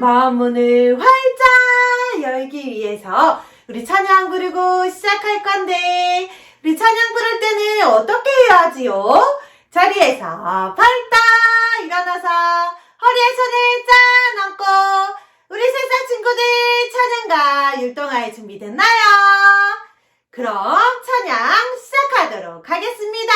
마음문을 활짝 열기 위해서 우리 찬양 부르고 시작할 건데 우리 찬양 부를 때는 어떻게 해야 하지요? 자리에서 팔딱 일어나서 허리에 손을 짠 얹고 우리 세상 친구들 찬양가 율동할 준비됐나요? 그럼 찬양 시작하도록 하겠습니다.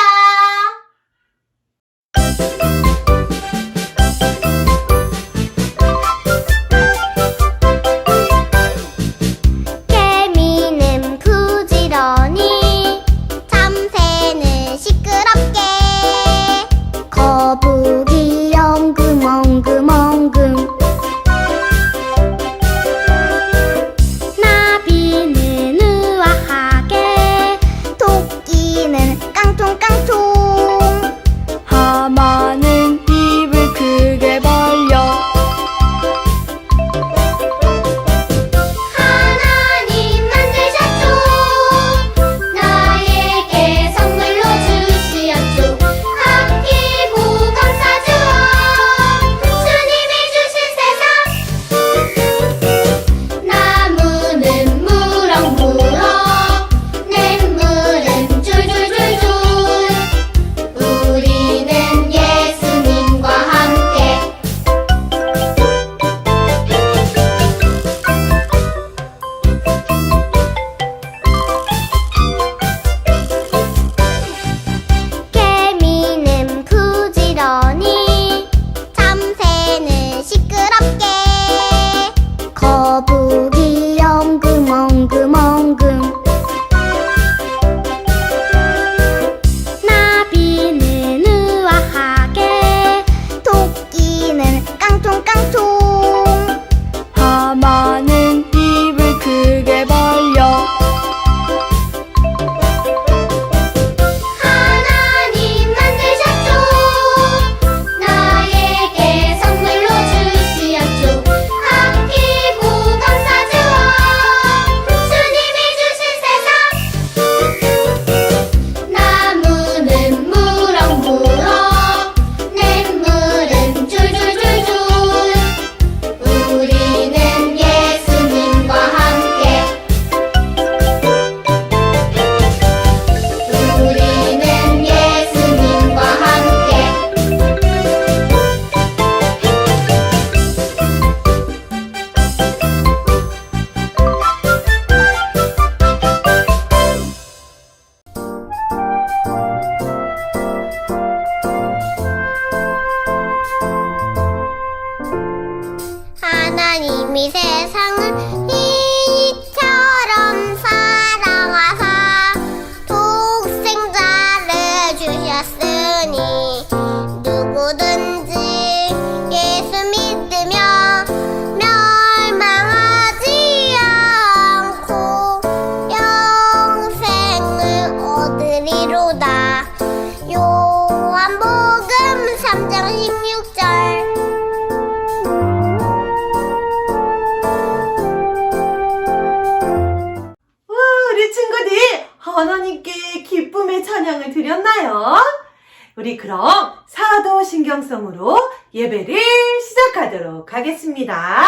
5장 16절. 우리 친구들 하나님께 기쁨의 찬양을 드렸나요? 우리 그럼 사도 신경성으로 예배를 시작하도록 하겠습니다.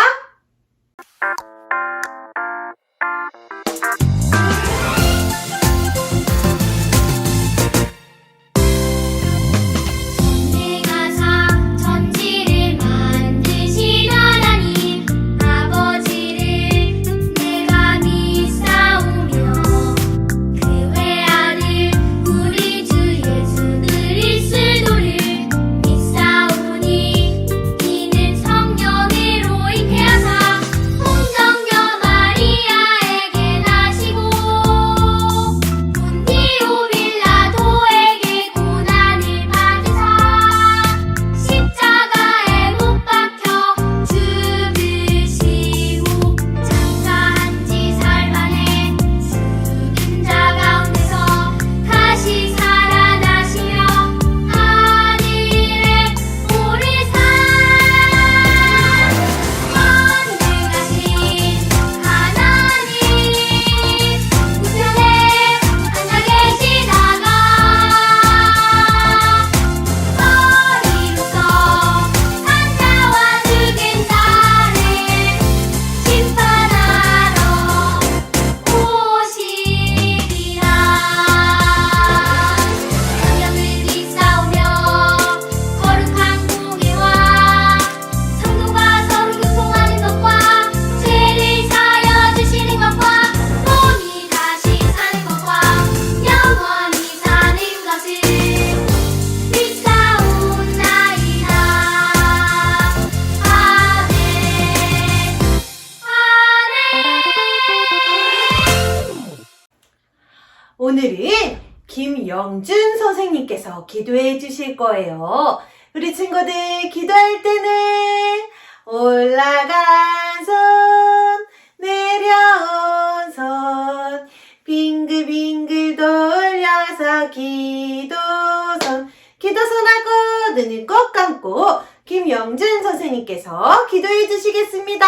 김영준 선생님께서 기도해 주실 거예요. 우리 친구들 기도할 때는 올라간 손, 내려온 손, 빙글빙글 돌려서 기도손, 기도손하고 눈을 꼭 감고 김영준 선생님께서 기도해 주시겠습니다.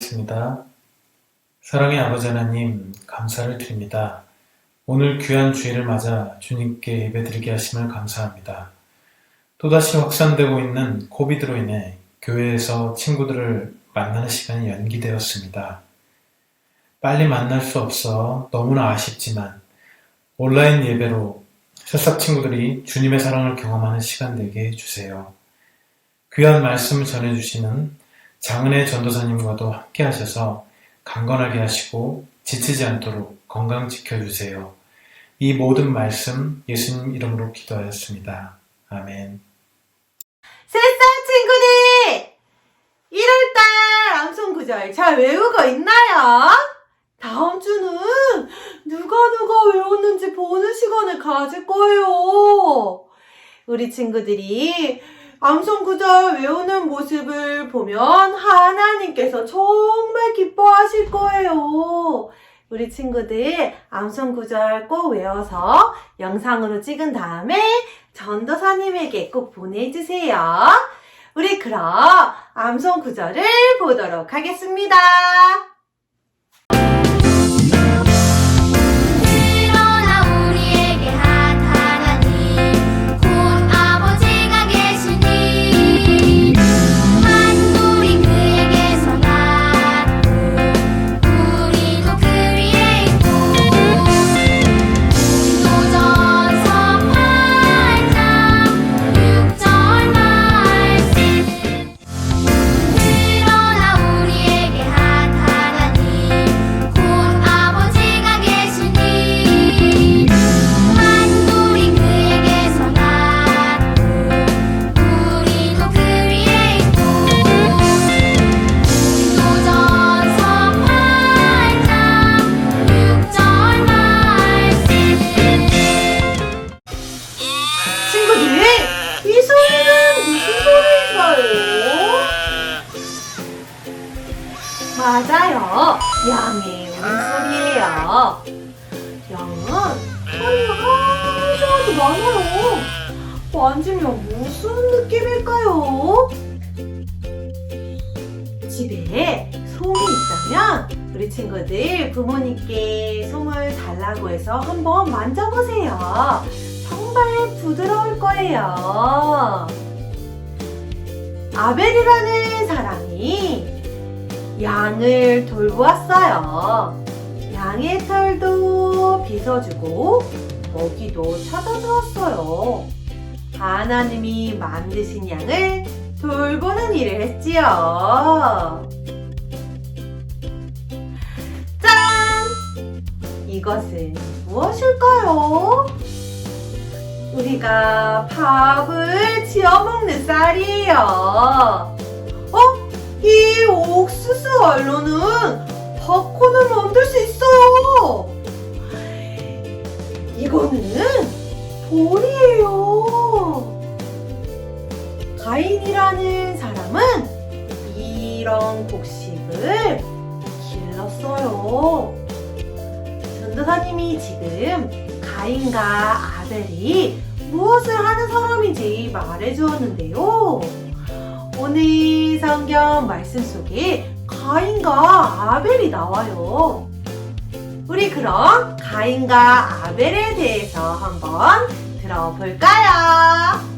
있습니다. 사랑의 아버지 하나님, 감사를 드립니다. 오늘 귀한 주일을 맞아 주님께 예배드리게 하심을 감사합니다. 또다시 확산되고 있는 코비드로 인해 교회에서 친구들을 만나는 시간이 연기되었습니다. 빨리 만날 수 없어 너무나 아쉽지만 온라인 예배로 새싹 친구들이 주님의 사랑을 경험하는 시간 되게 해주세요. 귀한 말씀 전해주시는 장은혜 전도사님과도 함께 하셔서 강건하게 하시고 지치지 않도록 건강 지켜주세요. 이 모든 말씀 예수님 이름으로 기도하였습니다. 아멘. 새싹 친구들! 1월달 암송 구절 잘 외우고 있나요? 다음 주는 누가 누가 외웠는지 보는 시간을 가질 거예요. 우리 친구들이 암송 구절 외우는 모습을 보면 하나님께서 정말 기뻐하실 거예요. 우리 친구들 암송 구절 꼭 외워서 영상으로 찍은 다음에 전도사님에게 꼭 보내주세요. 우리 그럼 암송 구절을 보도록 하겠습니다. 집에 솜이 있다면 우리 친구들 부모님께 솜을 달라고 해서 한번 만져보세요. 정말 부드러울 거예요. 아벨이라는 사람이 양을 돌보았어요. 양의 털도 빗어주고 먹이도 찾아주었어요. 하나님이 만드신 양을 돌보는 일을 했지요. 짠! 이것은 무엇일까요? 우리가 밥을 지어 먹는 쌀이에요. 어? 이 옥수수 알로는 팝콘을 만들 수 있어요. 이거는 돌이에요. 가인이라는 사람은 이런 곡식을 길렀어요. 전도사님이 지금 가인과 아벨이 무엇을 하는 사람인지 말해 주었는데요. 오늘 성경 말씀 속에 가인과 아벨이 나와요. 우리 그럼 가인과 아벨에 대해서 한번 들어볼까요?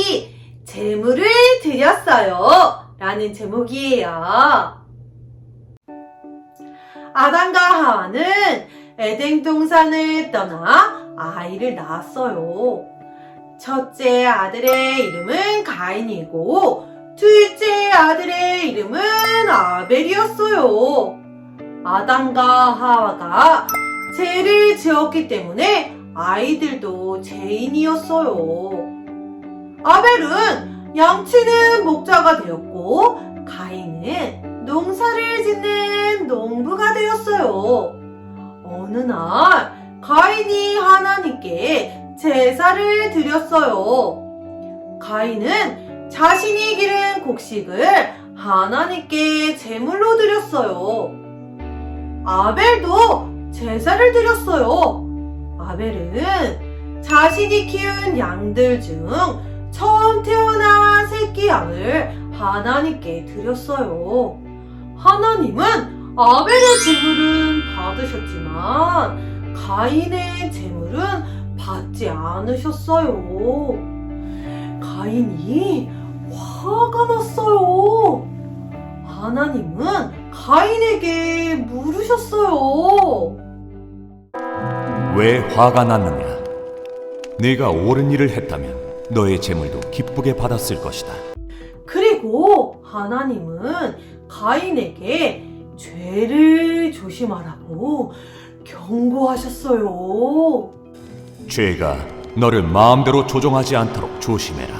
아벨이 제물을 드렸어요 라는 제목이에요. 아담과 하와는 에덴 동산을 떠나 아이를 낳았어요. 첫째 아들의 이름은 가인이고 둘째 아들의 이름은 아벨이었어요. 아담과 하와가 죄를 지었기 때문에 아이들도 죄인이었어요. 아벨은 양치는 목자가 되었고 가인은 농사를 짓는 농부가 되었어요. 어느 날 가인이 하나님께 제사를 드렸어요. 가인은 자신이 기른 곡식을 하나님께 제물로 드렸어요. 아벨도 제사를 드렸어요. 아벨은 자신이 키운 양들 중 처음 태어난 새끼 양을 하나님께 드렸어요. 하나님은 아벨의 제물은 받으셨지만 가인의 제물은 받지 않으셨어요. 가인이 화가 났어요. 하나님은 가인에게 물으셨어요. 왜 화가 났느냐? 네가 옳은 일을 했다면 너의 재물도 기쁘게 받았을 것이다. 그리고 하나님은 가인에게 죄를 조심하라고 경고하셨어요. 죄가 너를 마음대로 조종하지 않도록 조심해라.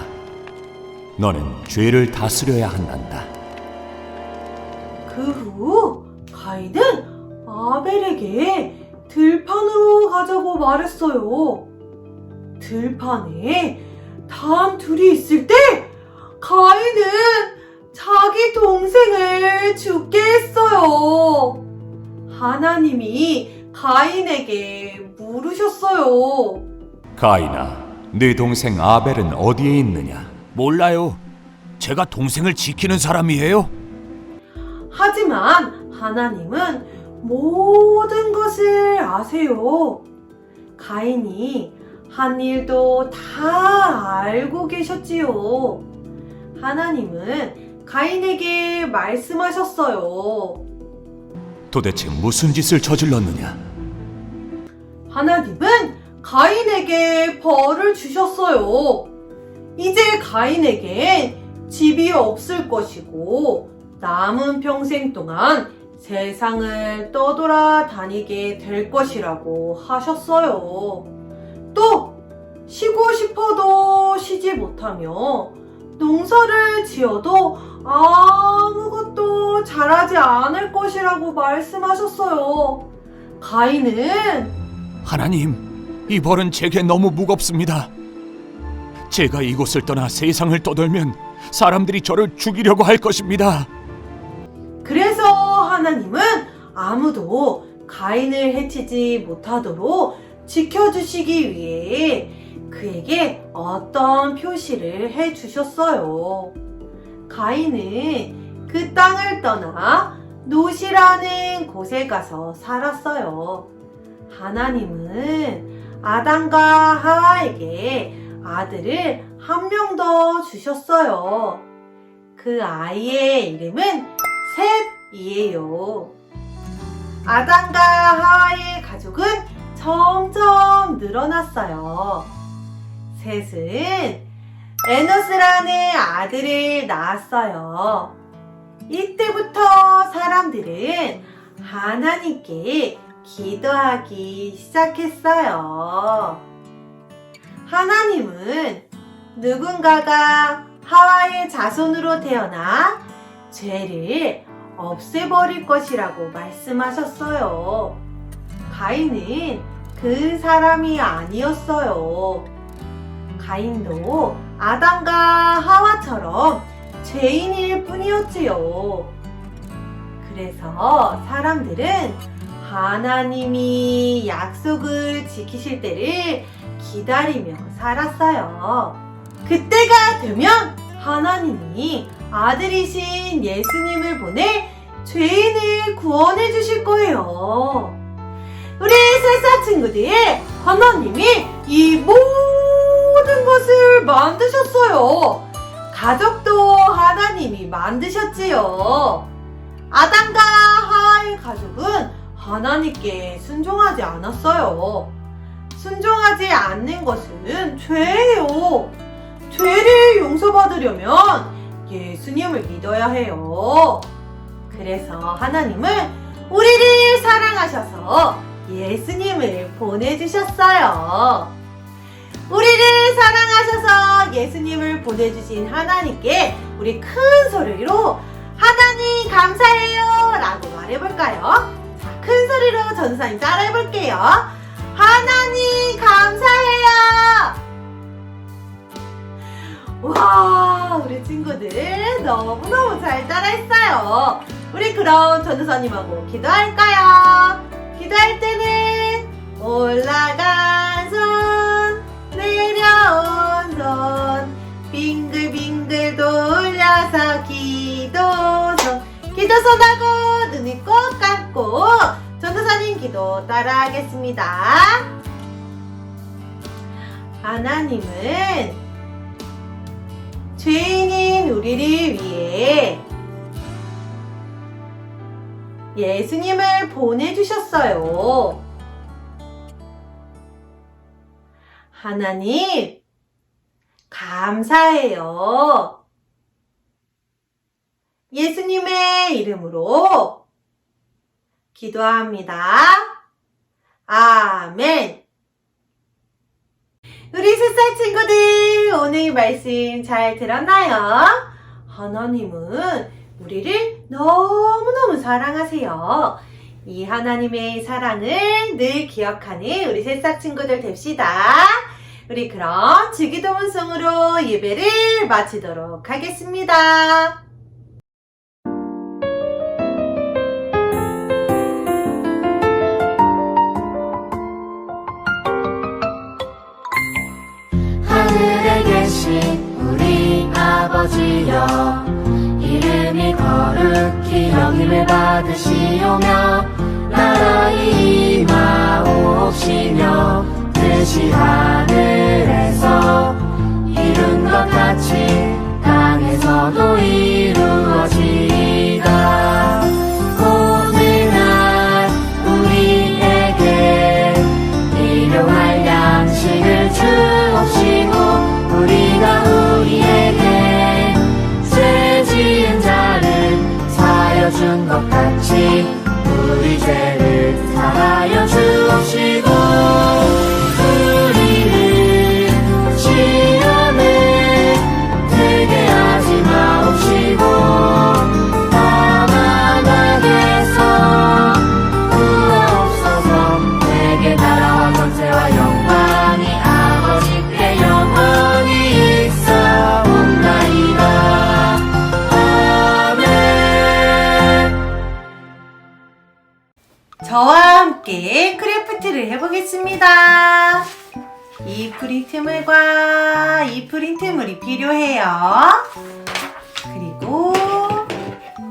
너는 죄를 다스려야 한단다. 그 후 가인은 아벨에게 들판으로 가자고 말했어요. 들판에 단 둘이 있을 때 가인은 자기 동생을 죽게 했어요. 하나님이 가인에게 물으셨어요. 가인아, 네 동생 아벨은 어디에 있느냐? 몰라요. 제가 동생을 지키는 사람이에요. 하지만 하나님은 모든 것을 아세요. 가인이 한 일도 다 알고 계셨지요. 하나님은 가인에게 말씀하셨어요. 도대체 무슨 짓을 저질렀느냐? 하나님은 가인에게 벌을 주셨어요. 이제 가인에겐 집이 없을 것이고 남은 평생 동안 세상을 떠돌아 다니게 될 것이라고 하셨어요. 또 쉬고 싶어도 쉬지 못하며 농사를 지어도 아무것도 자라지 않을 것이라고 말씀하셨어요. 가인은 하나님, 이 벌은 제게 너무 무겁습니다. 제가 이곳을 떠나 세상을 떠돌면 사람들이 저를 죽이려고 할 것입니다. 그래서 하나님은 아무도 가인을 해치지 못하도록 지켜주시기 위해 그에게 어떤 표시를 해 주셨어요. 가인은 그 땅을 떠나 노시라는 곳에 가서 살았어요. 하나님은 아담과 하와에게 아들을 한 명 더 주셨어요. 그 아이의 이름은 셋이에요. 아담과 하와의 가족은 점점 늘어났어요. 셋은 에노스라는 아들을 낳았어요. 이때부터 사람들은 하나님께 기도하기 시작했어요. 하나님은 누군가가 하와의 자손으로 태어나 죄를 없애버릴 것이라고 말씀하셨어요. 가인은 그 사람이 아니었어요. 가인도 아담과 하와처럼 죄인일 뿐이었지요. 그래서 사람들은 하나님이 약속을 지키실 때를 기다리며 살았어요. 그때가 되면 하나님이 아들이신 예수님을 보내 죄인을 구원해 주실 거예요. 우리 세사 친구들, 하나님이 이 모든 것을 만드셨어요. 가족도 하나님이 만드셨지요. 아담과 하와의 가족은 하나님께 순종하지 않았어요. 순종하지 않는 것은 죄예요. 죄를 용서받으려면 예수님을 믿어야 해요. 그래서 하나님은 우리를 사랑하셔서 예수님을 보내주셨어요. 우리를 사랑하셔서 예수님을 보내주신 하나님께 우리 큰 소리로 하나님 감사해요 라고 말해볼까요? 자, 큰 소리로 전사님 따라해볼게요. 하나님 감사해요. 와, 우리 친구들 너무너무 잘 따라했어요. 우리 그럼 전도사님하고 기도할까요? 기도할 때는 올라간 손, 내려온 손, 빙글빙글 돌려서 기도손, 기도손하고 눈이 꼭 감고 전도사님 기도 따라하겠습니다. 하나님은 죄인인 우리를 위해 예수님을 보내주셨어요. 하나님, 감사해요. 예수님의 이름으로 기도합니다. 아멘. 우리 새싹 친구들, 오늘 말씀 잘 들었나요? 하나님은 우리를 너무 너무 사랑하세요. 이 하나님의 사랑을 늘 기억하는 우리 새싹 친구들 됩시다. 우리 그럼 주기도문송으로 예배를 마치도록 하겠습니다. 하늘에 계신 우리 아버지여 거룩히 여김을 받으시오며 나라의 임하옵시며 뜻이 하늘에서 이룬 것 같이 땅에서도 이루어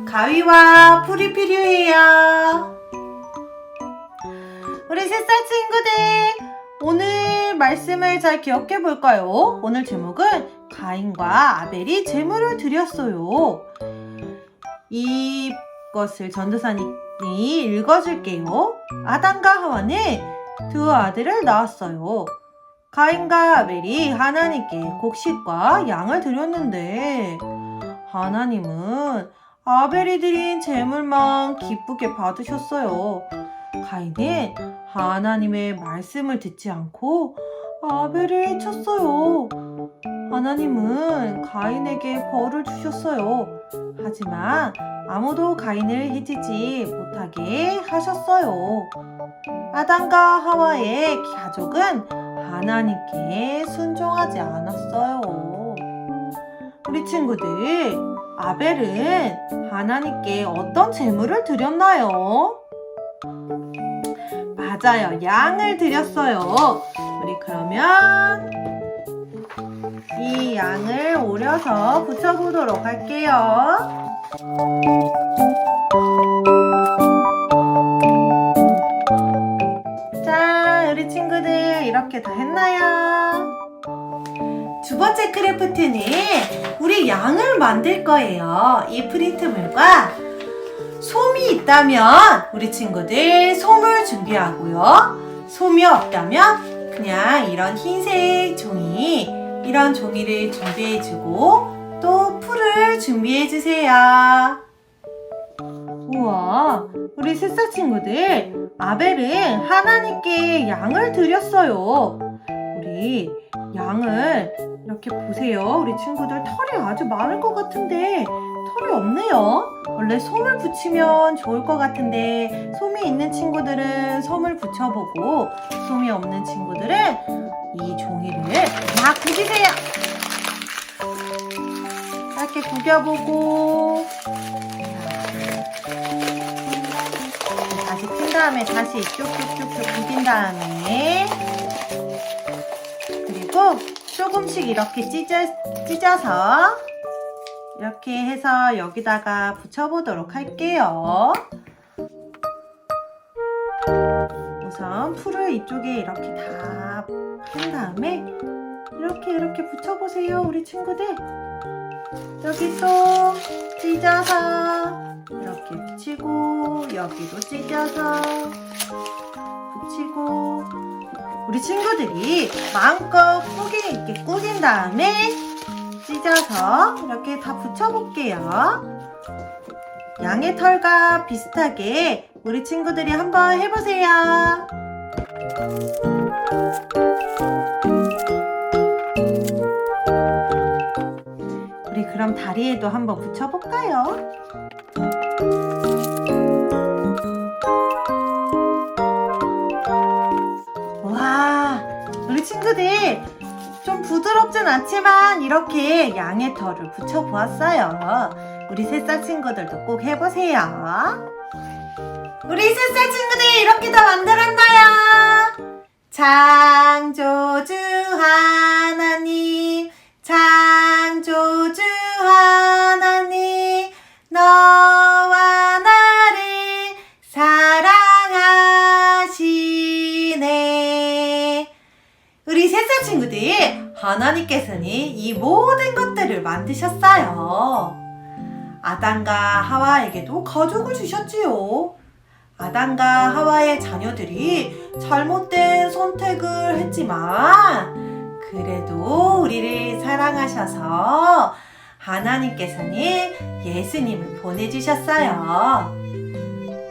가위와 풀이 필요해요. 우리 새싹 친구들, 오늘 말씀을 잘 기억해 볼까요? 오늘 제목은 가인과 아벨이 제물을 드렸어요. 이것을 전도사님이 읽어줄게요. 아담과 하와는 두 아들을 낳았어요. 가인과 아벨이 하나님께 곡식과 양을 드렸는데 하나님은 아벨이 드린 제물만 기쁘게 받으셨어요. 가인은 하나님의 말씀을 듣지 않고 아벨을 쳤어요. 하나님은 가인에게 벌을 주셨어요. 하지만 아무도 가인을 해치지 못하게 하셨어요. 아담과 하와의 가족은 하나님께 순종하지 않았어요. 우리 친구들, 아벨은 하나님께 어떤 제물을 드렸나요? 맞아요. 양을 드렸어요. 우리 그러면 이 양을 오려서 붙여보도록 할게요. 자, 우리 친구들 이렇게 다 했나요? 두 번째 크래프트는 우리 양을 만들 거예요. 이 프린트물과 솜이 있다면 우리 친구들 솜을 준비하고요. 솜이 없다면 그냥 이런 흰색 종이, 이런 종이를 준비해주고 또 풀을 준비해주세요. 우와, 우리 새싹 친구들, 아벨은 하나님께 양을 드렸어요. 우리 양을 이렇게 보세요. 우리 친구들 털이 아주 많을 것 같은데 털이 없네요. 원래 솜을 붙이면 좋을 것 같은데 솜이 있는 친구들은 솜을 붙여보고 솜이 없는 친구들은 이 종이를 막 구기세요. 짧게 구겨보고 다시 핀 다음에 다시 쭉쭉쭉쭉 구긴 다음에 그리고 조금씩 이렇게 찢어, 찢어서 이렇게 해서 여기다가 붙여보도록 할게요. 우선 풀을 이쪽에 이렇게 다 한 다음에 이렇게 이렇게 붙여보세요, 우리 친구들. 여기 또 찢어서 이렇게 붙이고 여기도 찢어서 붙이고 우리 친구들이 마음껏 꾸기 있게 꾸긴 다음에 찢어서 이렇게 다 붙여볼게요. 양의 털과 비슷하게 우리 친구들이 한번 해보세요. 우리 그럼 다리에도 한번 붙여볼까요? 우리 친구들 좀 부드럽진 않지만 이렇게 양의 털을 붙여보았어요. 우리 새싹 친구들도 꼭 해보세요. 우리 새싹 친구들 이렇게 다 만들었나요? 창조주 하나님, 창 하나님께서는 이 모든 것들을 만드셨어요. 아담과 하와에게도 가족을 주셨지요. 아담과 하와의 자녀들이 잘못된 선택을 했지만, 그래도 우리를 사랑하셔서 하나님께서는 예수님을 보내주셨어요.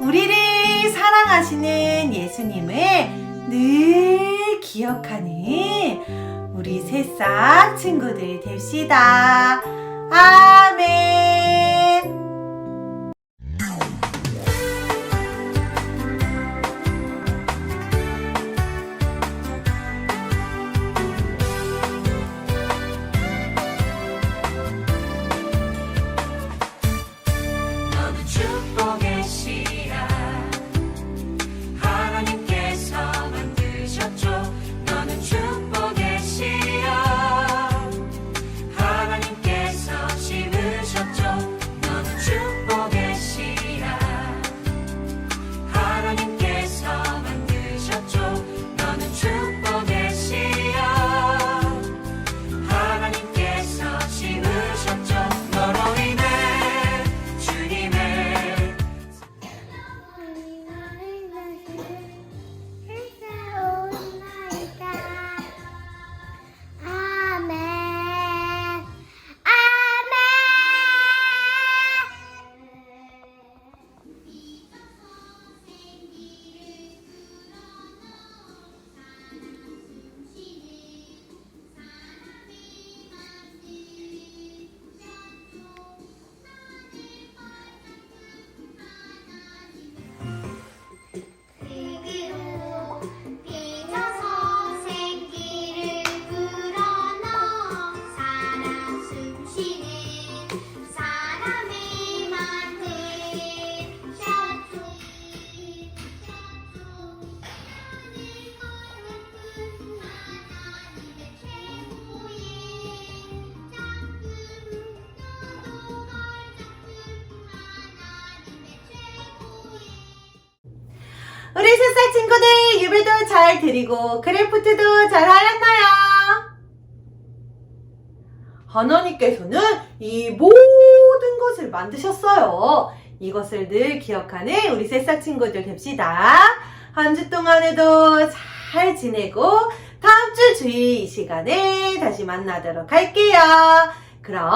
우리를 사랑하시는 예수님을 늘 기억하는 우리 새싹 친구들 됩시다. 아멘. 잘 드리고 크래프트도 잘 하였나요? 하나님께서는 이 모든 것을 만드셨어요. 이것을 늘 기억하는 우리 새싹 친구들 됩시다. 한 주 동안에도 잘 지내고 다음 주 주일 이 시간에 다시 만나도록 할게요. 그럼